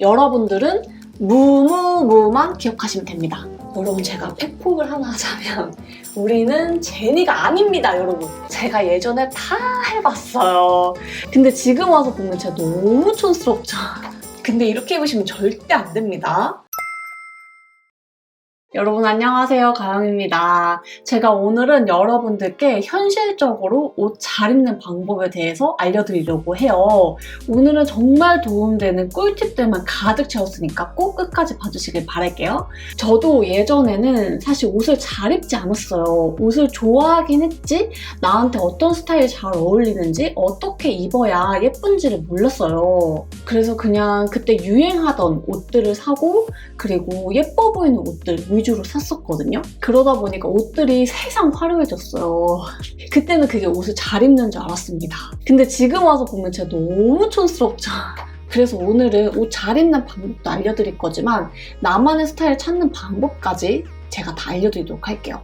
여러분들은 무무무만 기억하시면 됩니다. 여러분 제가 팩폭을 하나 하자면 우리는 제니가 아닙니다 여러분. 제가 예전에 다 해봤어요. 근데 지금 와서 보면 진짜 너무 촌스럽죠. 근데 이렇게 입으시면 절대 안 됩니다 여러분 안녕하세요 가영입니다 제가 오늘은 여러분들께 현실적으로 옷 잘 입는 방법에 대해서 알려드리려고 해요 오늘은 정말 도움되는 꿀팁들만 가득 채웠으니까 꼭 끝까지 봐주시길 바랄게요 저도 예전에는 사실 옷을 잘 입지 않았어요. 옷을 좋아하긴 했지, 나한테 어떤 스타일이 잘 어울리는지, 어떻게 입어야 예쁜지를 몰랐어요. 그래서 그냥 그때 유행하던 옷들을 사고, 그리고 예뻐 보이는 옷들 위주로 샀었거든요. 그러다 보니까 옷들이 세상 화려해졌어요. 그때는 그게 옷을 잘 입는 줄 알았습니다. 근데 지금 와서 보면 진짜 너무 촌스럽죠. 그래서 오늘은 옷 잘 입는 방법도 알려드릴 거지만 나만의 스타일 찾는 방법까지 제가 다 알려드리도록 할게요.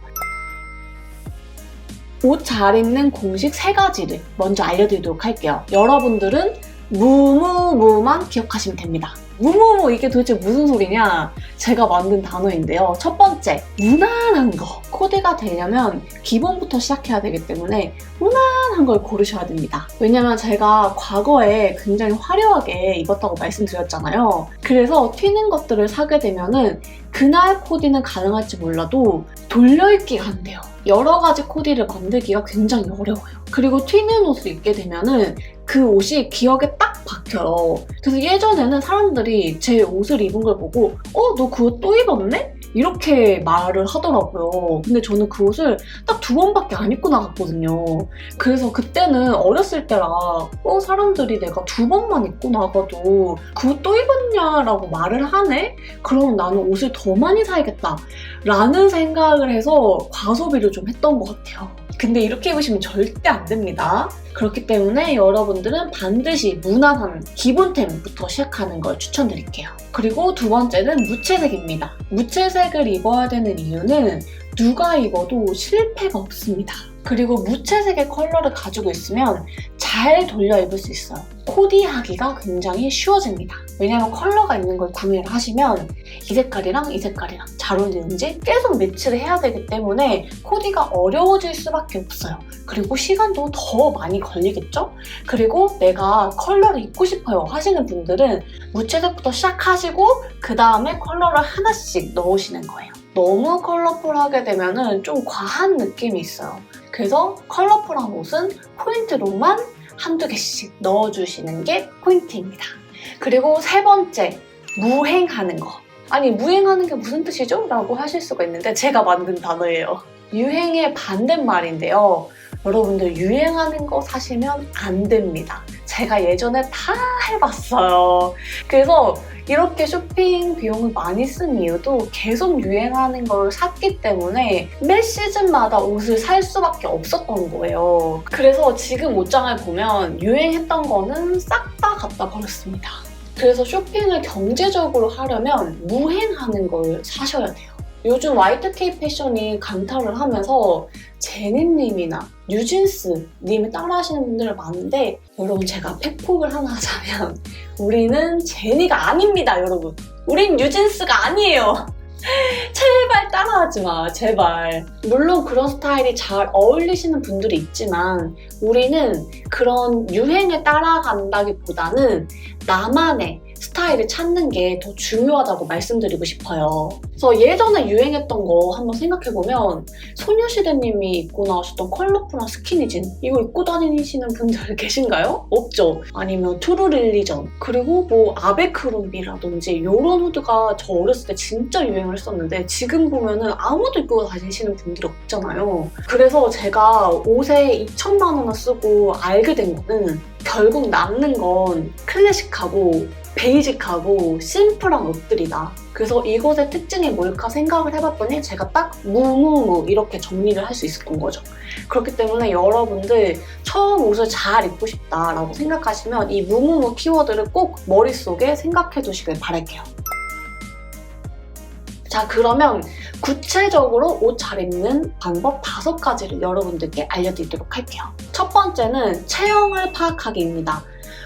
옷 잘 입는 공식 세 가지를 먼저 알려드리도록 할게요. 여러분들은 무무무만 기억하시면 됩니다. 무무무 이게 도대체 무슨 소리냐? 제가 만든 단어인데요. 첫 번째, 무난한 거. 코디가 되려면 기본부터 시작해야 되기 때문에 무난한 걸 고르셔야 됩니다. 왜냐면 제가 과거에 굉장히 화려하게 입었다고 말씀드렸잖아요. 그래서 튀는 것들을 사게 되면은 그날 코디는 가능할지 몰라도 돌려입기가 안 돼요. 여러 가지 코디를 만들기가 굉장히 어려워요. 그리고 튀는 옷을 입게 되면은 그 옷이 기억에 딱 박혀요. 그래서 예전에는 사람들이 제 옷을 입은 걸 보고 어, 너 그거 또 입었네? 이렇게 말을 하더라고요. 근데 저는 그 옷을 딱 두 번밖에 안 입고 나갔거든요. 그래서 그때는 어렸을 때라 어, 사람들이 내가 두 번만 입고 나가도 그거 또 입었냐라고 말을 하네? 그럼 나는 옷을 더 많이 사야겠다. 라는 생각을 해서 과소비를 좀 했던 것 같아요. 근데 이렇게 입으시면 절대 안 됩니다. 그렇기 때문에 여러분들은 반드시 무난한 기본템부터 시작하는 걸 추천드릴게요. 그리고 두 번째는 무채색입니다. 무채색을 입어야 되는 이유는 누가 입어도 실패가 없습니다. 그리고 무채색의 컬러를 가지고 있으면 잘 돌려 입을 수 있어요. 코디하기가 굉장히 쉬워집니다. 왜냐면 컬러가 있는 걸 구매를 하시면 이 색깔이랑 이 색깔이랑 잘 어울리는지 계속 매치를 해야 되기 때문에 코디가 어려워질 수밖에 없어요. 그리고 시간도 더 많이 걸리겠죠? 그리고 내가 컬러를 입고 싶어요 하시는 분들은 무채색부터 시작하시고 그 다음에 컬러를 하나씩 넣으시는 거예요. 너무 컬러풀하게 되면은 좀 과한 느낌이 있어요. 그래서 컬러풀한 옷은 포인트로만 한두 개씩 넣어주시는 게 포인트입니다. 그리고 세 번째, 무행하는 거. 아니, 무행하는 게 무슨 뜻이죠? 라고 하실 수가 있는데 제가 만든 단어예요. 유행의 반대말인데요. 여러분들 유행하는 거 사시면 안 됩니다. 제가 예전에 다 해봤어요. 그래서 이렇게 쇼핑 비용을 많이 쓴 이유도 계속 유행하는 걸 샀기 때문에 매 시즌마다 옷을 살 수밖에 없었던 거예요. 그래서 지금 옷장을 보면 유행했던 거는 싹 다 갖다 버렸습니다. 그래서 쇼핑을 경제적으로 하려면 무행하는 걸 사셔야 돼요. 요즘 Y2K 패션이 강타를 하면서 제니님이나 뉴진스 님을 따라 하시는 분들 많은데 여러분 제가 팩폭을 하나 하자면 우리는 제니가 아닙니다 여러분. 우린 뉴진스가 아니에요. 제발 따라하지 마 제발. 물론 그런 스타일이 잘 어울리시는 분들이 있지만 우리는 그런 유행에 따라간다기보다는 나만의 스타일을 찾는 게 더 중요하다고 말씀드리고 싶어요. 그래서 예전에 유행했던 거 한번 생각해보면 소녀시대님이 입고 나오셨던 컬러풀한 스키니진 이거 입고 다니시는 분들 계신가요? 없죠. 아니면 투루릴리전 그리고 뭐 아베크롬비라든지 이런 후드가 저 어렸을 때 진짜 유행을 했었는데 지금 보면은 아무도 입고 다니시는 분들이 없잖아요. 그래서 제가 옷에 2천만 원을 쓰고 알게 된 거는 결국 남는 건 클래식하고 베이직하고 심플한 옷들이다. 그래서 이것의 특징이 뭘까 생각을 해봤더니 제가 딱 무무무 이렇게 정리를 할 수 있었던 거죠. 그렇기 때문에 여러분들 처음 옷을 잘 입고 싶다라고 생각하시면 이 무무무 키워드를 꼭 머릿속에 생각해 두시길 바랄게요. 자, 그러면 구체적으로 옷 잘 입는 방법 다섯 가지를 여러분들께 알려드리도록 할게요. 첫 번째는 체형을 파악하기입니다.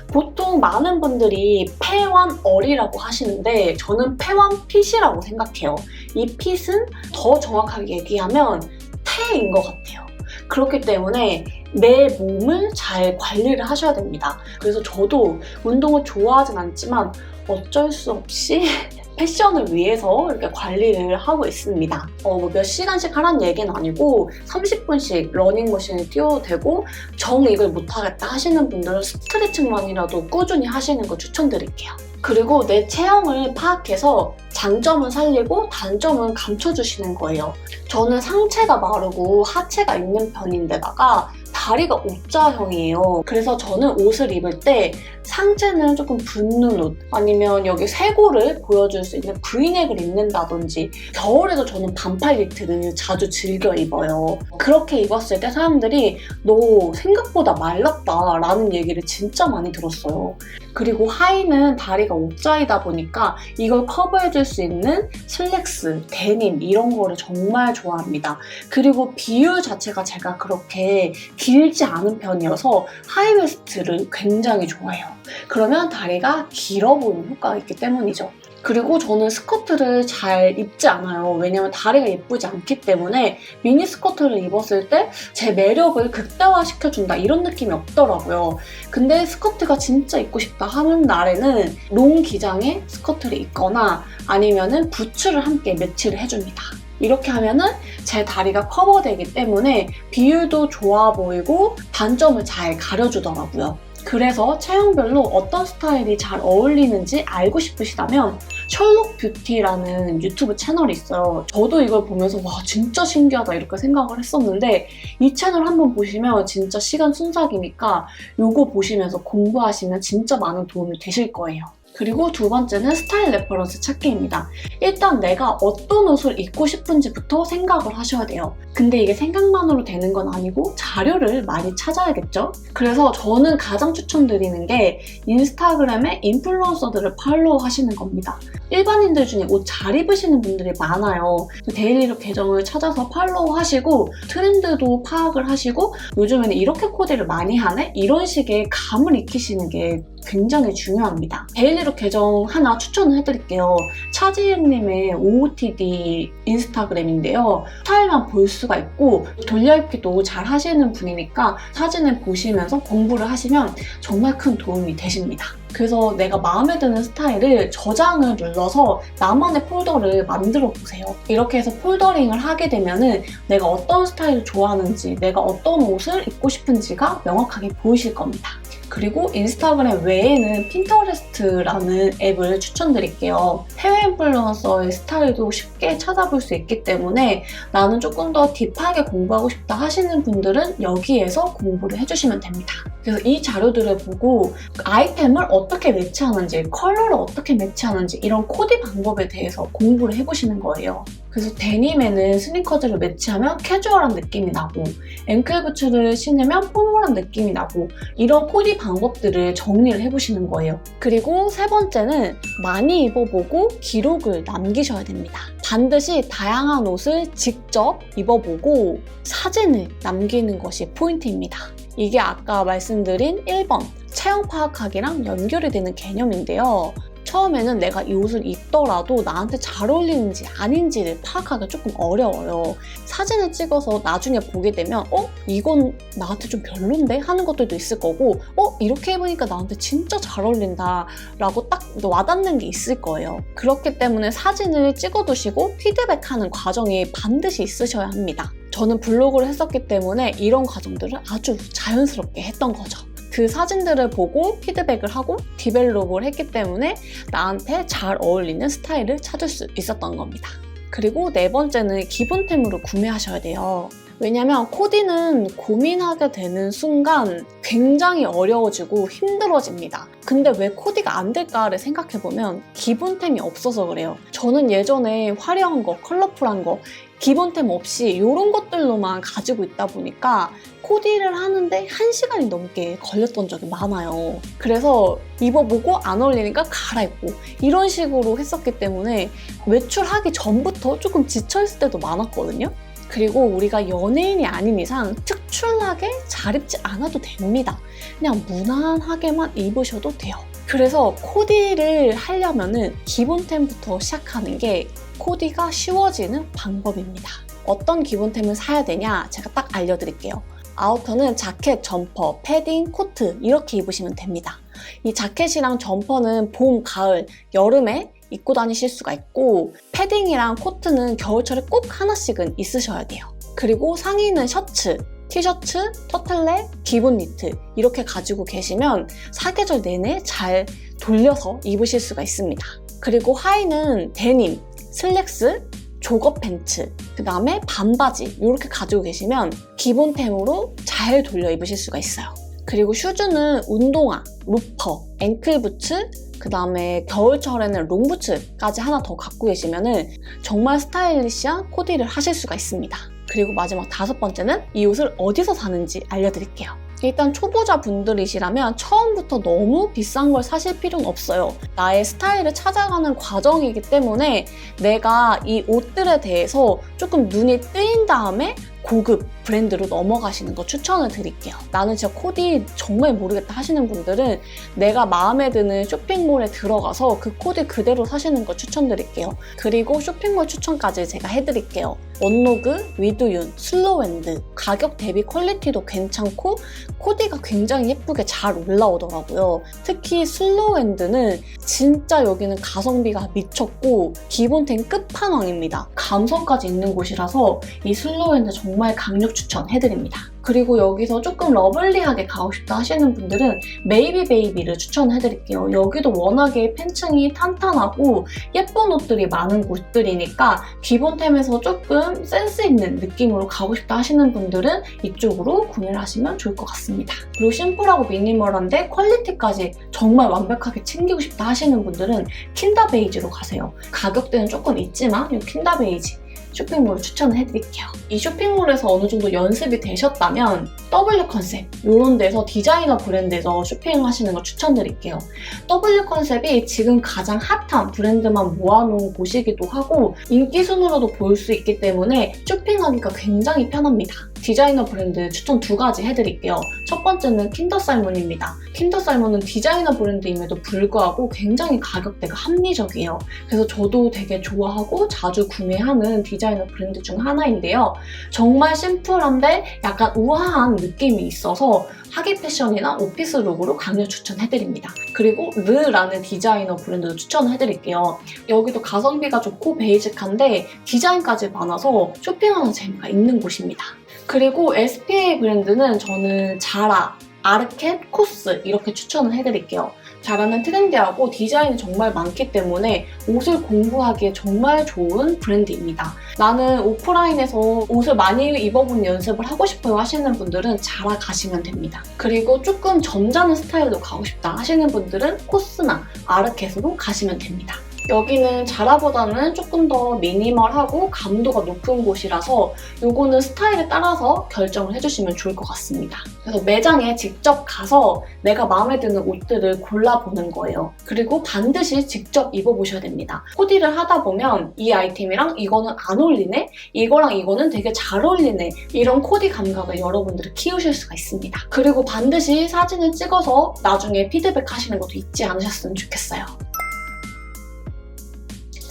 보통 많은 분들이 폐완 얼이라고 하시는데 저는 폐완 핏이라고 생각해요. 이 핏은 더 정확하게 얘기하면 태인 것 같아요. 그렇기 때문에 내 몸을 잘 관리를 하셔야 됩니다. 그래서 저도 운동을 좋아하진 않지만 어쩔 수 없이 패션을 위해서 이렇게 관리를 하고 있습니다. 어, 뭐몇 시간씩 하라는 얘기는 아니고 30분씩 러닝머신에 뛰어도 되고 정 이걸 못하겠다 하시는 분들은 스트레칭만이라도 꾸준히 하시는 거 추천드릴게요. 그리고 내 체형을 파악해서 장점은 살리고 단점은 감춰주시는 거예요. 저는 상체가 마르고 하체가 있는 편인데다가 다리가 O자형이에요. 그래서 저는 옷을 입을 때 상체는 조금 붓는 옷 아니면 여기 쇄골을 보여줄 수 있는 브이넥을 입는다든지 겨울에도 저는 반팔 니트를 자주 즐겨 입어요. 그렇게 입었을 때 사람들이 너 생각보다 말랐다 라는 얘기를 진짜 많이 들었어요. 그리고 하의는 다리가 O자이다 보니까 이걸 커버해줄 수 있는 슬랙스, 데님 이런 거를 정말 좋아합니다. 그리고 비율 자체가 제가 그렇게 길지 않은 편이어서 하이웨스트를 굉장히 좋아해요. 그러면 다리가 길어 보이는 효과가 있기 때문이죠. 그리고 저는 스커트를 잘 입지 않아요. 왜냐면 다리가 예쁘지 않기 때문에 미니 스커트를 입었을 때 제 매력을 극대화시켜준다 이런 느낌이 없더라고요. 근데 스커트가 진짜 입고 싶다 하는 날에는 롱 기장의 스커트를 입거나 아니면은 부츠를 함께 매치를 해줍니다. 이렇게 하면은 제 다리가 커버되기 때문에 비율도 좋아 보이고 단점을 잘 가려주더라고요. 그래서 체형별로 어떤 스타일이 잘 어울리는지 알고 싶으시다면 셜록 뷰티라는 유튜브 채널이 있어요. 저도 이걸 보면서 와 진짜 신기하다 이렇게 생각을 했었는데 이 채널 한번 보시면 진짜 시간 순삭이니까 이거 보시면서 공부하시면 진짜 많은 도움이 되실 거예요. 그리고 두 번째는 스타일 레퍼런스 찾기입니다. 일단 내가 어떤 옷을 입고 싶은지부터 생각을 하셔야 돼요. 근데 이게 생각만으로 되는 건 아니고 자료를 많이 찾아야겠죠? 그래서 저는 가장 추천드리는 게 인스타그램에 인플루언서들을 팔로우 하시는 겁니다. 일반인들 중에 옷 잘 입으시는 분들이 많아요. 데일리룩 계정을 찾아서 팔로우 하시고 트렌드도 파악을 하시고 요즘에는 이렇게 코디를 많이 하네? 이런 식의 감을 익히시는 게 굉장히 중요합니다. 데일리룩 계정 하나 추천을 해드릴게요. 차지은님의 OOTD 인스타그램인데요. 스타일만 볼 수가 있고 돌려입기도 잘 하시는 분이니까 사진을 보시면서 공부를 하시면 정말 큰 도움이 되십니다. 그래서 내가 마음에 드는 스타일을 저장을 눌러서 나만의 폴더를 만들어 보세요. 이렇게 해서 폴더링을 하게 되면은 내가 어떤 스타일을 좋아하는지, 내가 어떤 옷을 입고 싶은지가 명확하게 보이실 겁니다. 그리고 인스타그램 외에는 핀터레스트라는 앱을 추천드릴게요. 해외 인플루언서의 스타일도 쉽게 찾아볼 수 있기 때문에 나는 조금 더 딥하게 공부하고 싶다 하시는 분들은 여기에서 공부를 해주시면 됩니다. 그래서 이 자료들을 보고 아이템을 어떻게 매치하는지, 컬러를 어떻게 매치하는지 이런 코디 방법에 대해서 공부를 해보시는 거예요. 그래서 데님에는 스니커즈를 매치하면 캐주얼한 느낌이 나고 앵클 부츠를 신으면 포멀한 느낌이 나고 이런 코디 방법들을 정리를 해보시는 거예요. 그리고 세 번째는 많이 입어보고 기록을 남기셔야 됩니다. 반드시 다양한 옷을 직접 입어보고 사진을 남기는 것이 포인트입니다. 이게 아까 말씀드린 1번 체형 파악하기랑 연결이 되는 개념인데요. 처음에는 내가 이 옷을 입더라도 나한테 잘 어울리는지 아닌지를 파악하기가 조금 어려워요. 사진을 찍어서 나중에 보게 되면 어? 이건 나한테 좀 별론데? 하는 것들도 있을 거고 어? 이렇게 해보니까 나한테 진짜 잘 어울린다 라고 딱 와닿는 게 있을 거예요. 그렇기 때문에 사진을 찍어두시고 피드백하는 과정이 반드시 있으셔야 합니다. 저는 블로그를 했었기 때문에 이런 과정들을 아주 자연스럽게 했던 거죠. 그 사진들을 보고 피드백을 하고 디벨롭을 했기 때문에 나한테 잘 어울리는 스타일을 찾을 수 있었던 겁니다. 그리고 네 번째는 기본템으로 구매하셔야 돼요. 왜냐면 코디는 고민하게 되는 순간 굉장히 어려워지고 힘들어집니다. 근데 왜 코디가 안 될까를 생각해보면 기본템이 없어서 그래요. 저는 예전에 화려한 거, 컬러풀한 거, 기본템 없이 이런 것들로만 가지고 있다 보니까 코디를 하는데 한시간이 넘게 걸렸던 적이 많아요. 그래서 입어보고 안 어울리니까 갈아입고 이런 식으로 했었기 때문에 외출하기 전부터 조금 지쳐있을 때도 많았거든요. 그리고 우리가 연예인이 아닌 이상 특출나게 잘 입지 않아도 됩니다. 그냥 무난하게만 입으셔도 돼요. 그래서 코디를 하려면은 기본템부터 시작하는 게 코디가 쉬워지는 방법입니다. 어떤 기본템을 사야 되냐? 제가 딱 알려드릴게요. 아우터는 자켓, 점퍼, 패딩, 코트 이렇게 입으시면 됩니다. 이 자켓이랑 점퍼는 봄, 가을, 여름에 입고 다니실 수가 있고 패딩이랑 코트는 겨울철에 꼭 하나씩은 있으셔야 돼요. 그리고 상의는 셔츠, 티셔츠, 터틀넥, 기본 니트 이렇게 가지고 계시면 사계절 내내 잘 돌려서 입으실 수가 있습니다. 그리고 하의는 데님, 슬랙스, 조거 팬츠, 그 다음에 반바지 이렇게 가지고 계시면 기본템으로 잘 돌려 입으실 수가 있어요. 그리고 슈즈는 운동화, 루퍼, 앵클부츠, 그 다음에 겨울철에는 롱부츠까지 하나 더 갖고 계시면은 정말 스타일리시한 코디를 하실 수가 있습니다. 그리고 마지막 다섯 번째는 이 옷을 어디서 사는지 알려드릴게요. 일단 초보자 분들이시라면 처음부터 너무 비싼 걸 사실 필요는 없어요. 나의 스타일을 찾아가는 과정이기 때문에 내가 이 옷들에 대해서 조금 눈이 뜨인 다음에 고급 브랜드로 넘어가시는 거 추천을 드릴게요. 나는 진짜 코디 정말 모르겠다 하시는 분들은 내가 마음에 드는 쇼핑몰에 들어가서 그 코디 그대로 사시는 거 추천드릴게요. 그리고 쇼핑몰 추천까지 제가 해드릴게요. 원로그, 위드윤, 슬로우핸드 가격 대비 퀄리티도 괜찮고 코디가 굉장히 예쁘게 잘 올라오더라고요. 특히 슬로우핸드는 진짜 여기는 가성비가 미쳤고 기본템 끝판왕입니다. 감성까지 있는 곳이라서 이 슬로우핸드 정말 강력 추천해드립니다. 그리고 여기서 조금 러블리하게 가고 싶다 하시는 분들은 메이비 베이비를 추천해드릴게요. 여기도 워낙에 팬층이 탄탄하고 예쁜 옷들이 많은 곳들이니까 기본템에서 조금 센스 있는 느낌으로 가고 싶다 하시는 분들은 이쪽으로 구매를 하시면 좋을 것 같습니다. 그리고 심플하고 미니멀한데 퀄리티까지 정말 완벽하게 챙기고 싶다 하시는 분들은 킨다 베이지로 가세요. 가격대는 조금 있지만 이 킨다 베이지 쇼핑몰을 추천을 해드릴게요. 이 쇼핑몰에서 어느 정도 연습이 되셨다면 W 컨셉 이런 데서 디자이너 브랜드에서 쇼핑하시는 걸 추천드릴게요. W 컨셉이 지금 가장 핫한 브랜드만 모아놓은 곳이기도 하고 인기 순으로도 볼 수 있기 때문에 쇼핑하기가 굉장히 편합니다. 디자이너 브랜드 추천 두 가지 해드릴게요. 첫 번째는 킨더살몬입니다. 킨더살몬은 디자이너 브랜드임에도 불구하고 굉장히 가격대가 합리적이에요. 그래서 저도 되게 좋아하고 자주 구매하는 디자이너 브랜드 중 하나인데요. 정말 심플한데 약간 우아한 느낌이 있어서 하기 패션이나 오피스 룩으로 강력 추천해드립니다. 그리고 르라는 디자이너 브랜드도 추천해드릴게요. 여기도 가성비가 좋고 베이직한데 디자인까지 많아서 쇼핑하는 재미가 있는 곳입니다. 그리고 SPA 브랜드는 저는 자라, 아르켓, 코스 이렇게 추천을 해드릴게요. 자라는 트렌디하고 디자인이 정말 많기 때문에 옷을 공부하기에 정말 좋은 브랜드입니다. 나는 오프라인에서 옷을 많이 입어본 연습을 하고 싶어요 하시는 분들은 자라 가시면 됩니다. 그리고 조금 점잖은 스타일로 가고 싶다 하시는 분들은 코스나 아르켓으로 가시면 됩니다. 여기는 자라보다는 조금 더 미니멀하고 감도가 높은 곳이라서 요거는 스타일에 따라서 결정을 해주시면 좋을 것 같습니다. 그래서 매장에 직접 가서 내가 마음에 드는 옷들을 골라보는 거예요. 그리고 반드시 직접 입어보셔야 됩니다. 코디를 하다 보면 이 아이템이랑 이거는 안 어울리네? 이거랑 이거는 되게 잘 어울리네? 이런 코디 감각을 여러분들이 키우실 수가 있습니다. 그리고 반드시 사진을 찍어서 나중에 피드백 하시는 것도 잊지 않으셨으면 좋겠어요.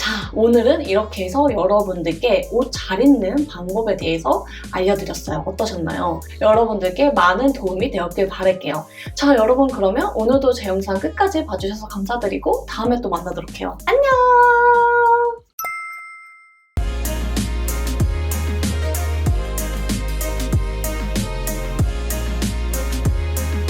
자, 오늘은 이렇게 해서 여러분들께 옷 잘 입는 방법에 대해서 알려드렸어요. 어떠셨나요? 여러분들께 많은 도움이 되었길 바랄게요. 자, 여러분 그러면 오늘도 제 영상 끝까지 봐주셔서 감사드리고 다음에 또 만나도록 해요. 안녕!